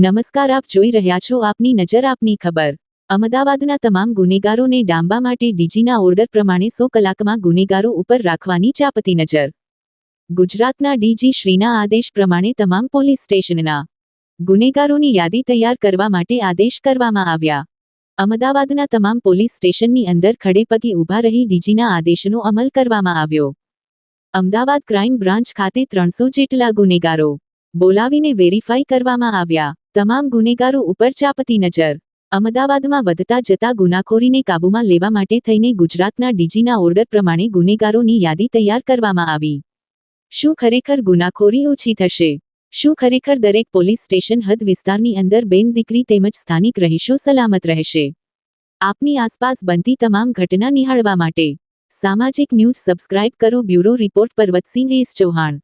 નમસ્કાર, આપ જોઈ રહ્યા છો આપની નજર, આપની ખબર. અમદાવાદના તમામ ગુનેગારોને ડાંબા માટે ડીજીના ઓર્ડર પ્રમાણે સો કલાકમાં ગુનેગારો ઉપર રાખવાની ચાપતી નજર. ગુજરાતના ડીજી શ્રીના આદેશ પ્રમાણે તમામ પોલીસ સ્ટેશનના ગુનેગારોની યાદી તૈયાર કરવા માટે આદેશ કરવામાં આવ્યા. અમદાવાદના તમામ પોલીસ સ્ટેશનની અંદર ખડેપગે ઊભા રહી ડીજીના આદેશનો અમલ કરવામાં આવ્યો. અમદાવાદ ક્રાઇમ બ્રાન્ચ ખાતે ત્રણસો જેટલા ગુનેગારો બોલાવીને વેરીફાઈ કરવામાં આવ્યા. તમામ ગુનેગારો ઉપર ચાપતી નજર. અમદાવાદમાં વધતા જતા ગુનાખોરીને કાબૂમાં લેવા માટે થઈને ગુજરાતના ડીજીના ઓર્ડર પ્રમાણે ગુનેગારોની યાદી તૈયાર કરવામાં આવી. શું ખરેખર ગુનાખોરી ઓછી થશે? શું ખરેખર દરેક પોલીસ સ્ટેશન હદ વિસ્તારની અંદર બેન દીકરી તેમજ સ્થાનિક રહીશો સલામત રહેશે? આપની આસપાસ બનતી તમામ ઘટના નિહાળવા માટે સામાજિક ન્યૂઝ સબસ્ક્રાઇબ કરો bureau report Parvatsinh S Chauhan.